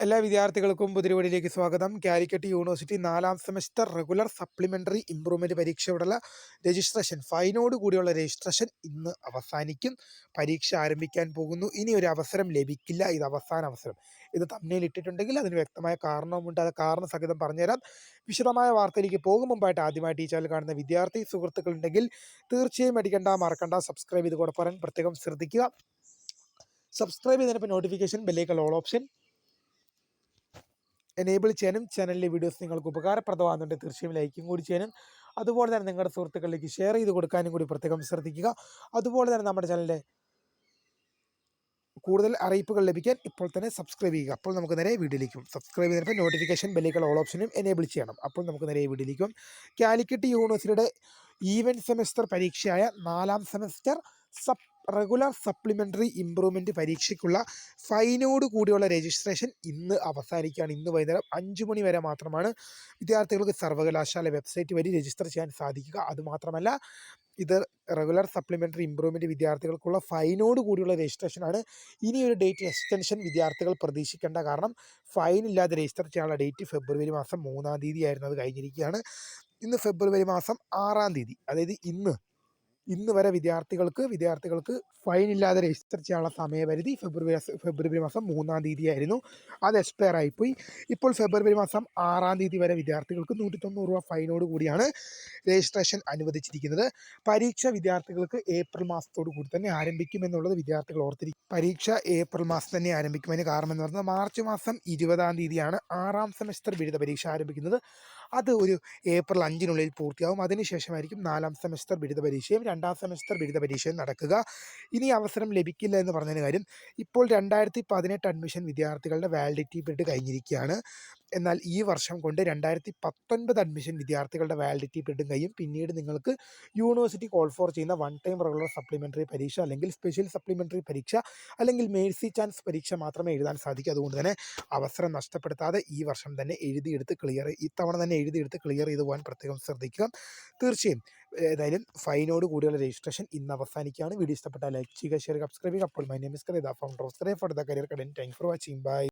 എല്ലാ വിദ്യാർത്ഥികൾക്കും പുതിരുവടിയിലേക്ക് സ്വാഗതം. കാലിക്കറ്റ് യൂണിവേഴ്സിറ്റി നാലാം സെമസ്റ്റർ റെഗുലർ സപ്ലിമെന്ററി ഇംപ്രൂവ്മെന്റ് പരീക്ഷയോടുള്ള രജിസ്ട്രേഷൻ. ഫൈനോട് കൂടിയുള്ള രജിസ്ട്രേഷൻ ഇന്ന് അവസാനിക്കും. പരീക്ഷ ആരംഭിക്കാൻ പോകുന്നു. ഇനി ഒരു അവസരം ലഭിക്കില്ല. ഇത് അവസാന അവസരം. ഇത് തമ്മിൽ ഇട്ടിട്ടുണ്ടെങ്കിൽ അതിന് വ്യക്തമായ കാരണവുമുണ്ട്. അത് കാരണസഹിതം പറഞ്ഞുതരാം. വിശദമായ വാർത്തയിലേക്ക് പോകും. മുമ്പായിട്ട് ആദ്യമായിട്ട് ഈ ചാനൽ കാണുന്ന വിദ്യാർത്ഥി സുഹൃത്തുക്കളുണ്ടെങ്കിൽ തീർച്ചയായും അടിക്കണ്ട മറക്കണ്ട സബ്സ്ക്രൈബ് ചെയ്ത് കൊടുക്കാൻ പ്രത്യേകം ശ്രദ്ധിക്കുക. സബ്സ്ക്രൈബ് ചെയ്തതിനൊപ്പം നോട്ടിഫിക്കേഷൻ ബെല്ലേക്കുള്ള ഓൾ ഓപ്ഷൻ എനേബിൾ ചെയ്യാനും ചാനലിലെ വീഡിയോസ് നിങ്ങൾക്ക് ഉപകാരപ്രദമാകുന്നുണ്ട്. തീർച്ചയായും ലൈക്കും കൂടി ചെയ്യാനും. അതുപോലെ തന്നെ നിങ്ങളുടെ സുഹൃത്തുക്കളിലേക്ക് ഷെയർ ചെയ്ത് കൊടുക്കാനും കൂടി പ്രത്യേകം ശ്രദ്ധിക്കുക. അതുപോലെ തന്നെ നമ്മുടെ ചാനലിന്റെ കൂടുതൽ അറിയിപ്പുകൾ ലഭിക്കാൻ ഇപ്പോൾ തന്നെ സബ്സ്ക്രൈബ് ചെയ്യുക. അപ്പോൾ നമുക്ക് നേരെ വീഡിയോയിലേക്കും സബ്സ്ക്രൈബ് ചെയ്തപ്പോൾ നോട്ടിഫിക്കേഷൻ ബെല്ലേക്കുള്ള ഓൾ ഓപ്ഷനും എനേബിൾ ചെയ്യണം. അപ്പോൾ നമുക്ക് നേരെ വീഡിയോയിലേക്കും കാലിക്കറ്റ് യൂണിവേഴ്സിറ്റിയുടെ ഈവൻ സെമസ്റ്റർ പരീക്ഷയായ നാലാം semester sub regular supplementary improvement പരീക്ഷയ്ക്കുള്ള ഫൈനോട് കൂടിയുള്ള രജിസ്ട്രേഷൻ ഇന്ന് അവസാനിക്കുകയാണ്. ഇന്ന് വൈകുന്നേരം അഞ്ച് മണി വരെ മാത്രമാണ് വിദ്യാർത്ഥികൾക്ക് സർവകലാശാല വെബ്സൈറ്റ് വഴി രജിസ്റ്റർ ചെയ്യാൻ സാധിക്കുക. അതുമാത്രമല്ല ഇത് റെഗുലർ സപ്ലിമെന്ററി ഇമ്പ്രൂവ്മെന്റ് വിദ്യാർത്ഥികൾക്കുള്ള ഫൈനോട് കൂടിയുള്ള രജിസ്ട്രേഷനാണ് ഇനി ഒരു ഡേറ്റ് എക്സ്റ്റൻഷൻ വിദ്യാർത്ഥികൾ പ്രതീക്ഷിക്കേണ്ട. കാരണം ഫൈൻ ഇല്ലാതെ രജിസ്റ്റർ ചെയ്യാനുള്ള ഡേറ്റ് ഫെബ്രുവരി മാസം മൂന്നാം തീയതി ആയിരുന്നു. അത് കഴിഞ്ഞിരിക്കുകയാണ്. ഇന്ന് ഫെബ്രുവരി മാസം ആറാം തീയതി അതായത് ഇന്ന് ഇന്ന് വരെ വിദ്യാർത്ഥികൾക്ക് വിദ്യാർത്ഥികൾക്ക് ഫൈൻ ഇല്ലാതെ രജിസ്റ്റർ ചെയ്യാനുള്ള സമയപരിധി ഫെബ്രുവരി ഫെബ്രുവരി മാസം മൂന്നാം തീയതി ആയിരുന്നു അത് എക്സ്പയർ ആയിപ്പോയി. ഇപ്പോൾ ഫെബ്രുവരി മാസം ആറാം തീയതി വരെ വിദ്യാർത്ഥികൾക്ക് നൂറ്റി തൊണ്ണൂറ് രൂപ ഫൈനോട് കൂടിയാണ് രജിസ്ട്രേഷൻ അനുവദിച്ചിരിക്കുന്നത്. പരീക്ഷ വിദ്യാർത്ഥികൾക്ക് ഏപ്രിൽ മാസത്തോടു കൂടി തന്നെ ആരംഭിക്കുമെന്നുള്ളത് വിദ്യാർത്ഥികൾ ഓർത്തിരിക്കും പരീക്ഷ ഏപ്രിൽ മാസം തന്നെ ആരംഭിക്കുമെന്ന് കാരണം എന്ന് പറഞ്ഞാൽ മാർച്ച് മാസം ഇരുപതാം തീയതിയാണ് ആറാം സെമസ്റ്റർ ബിരുദ പരീക്ഷ ആരംഭിക്കുന്നത്. അത് ഒരു ഏപ്രിൽ അഞ്ചിനുള്ളിൽ പൂർത്തിയാവും അതിനുശേഷമായിരിക്കും നാലാം സെമസ്റ്റർ ബിരുദ പരീക്ഷയും രണ്ടാം സെമസ്റ്റർ ബിരുദ പരീക്ഷയും നടക്കുക. ഇനി അവസരം ലഭിക്കില്ല എന്ന് പറഞ്ഞതിന് കാര്യം ഇപ്പോൾ രണ്ടായിരത്തി പതിനെട്ട് അഡ്മിഷൻ വിദ്യാർത്ഥികളുടെ വാലിഡിറ്റി പീരീഡ് കഴിഞ്ഞിരിക്കുകയാണ്. എന്നാൽ ഈ വർഷം കൊണ്ട് രണ്ടായിരത്തി പത്തൊൻപത് അഡ്മിഷൻ വിദ്യാർത്ഥികളുടെ വാലിഡിറ്റി പീരീഡും കഴിയും പിന്നീട് നിങ്ങൾക്ക് യൂണിവേഴ്സിറ്റി കോൾ ഫോർ ചെയ്യുന്ന വൺ ടൈം റെഗുലർ സപ്ലിമെന്ററി പരീക്ഷ അല്ലെങ്കിൽ സ്പെഷ്യൽ സപ്ലിമെന്ററി പരീക്ഷ അല്ലെങ്കിൽ മേഴ്സി ചാൻസ് പരീക്ഷ മാത്രമേ എഴുതാൻ സാധിക്കൂ. അതുകൊണ്ട് തന്നെ അവസരം നഷ്ടപ്പെടുത്താതെ ഈ വർഷം തന്നെ എഴുതിയെടുത്ത് ക്ലിയർ ഇത്തവണ തന്നെ എഴുതിയെടുത്ത് ക്ലിയർ ചെയ്തു പോകാൻ പ്രത്യേകം ശ്രദ്ധിക്കുക. തീർച്ചയായും ഏതായാലും ഫൈനോട് കൂടിയുള്ള രജിസ്ട്രേഷൻ ഇന്ന് അവസാനിക്കുകയാണ്. വീഡിയോ ഇഷ്ടപ്പെട്ടാൽ ലൈക്ക് ചെയ്യുക ഷെയർ സബ്സ്ക്രൈബ് ചെയ്യുക. അപ്പോൾ മൈ നെയിം ഇസ് കറിയ ഫോർ ദ കരിയർ കടൻ താങ്ക് ഫോർ വാച്ചിങ് ബൈ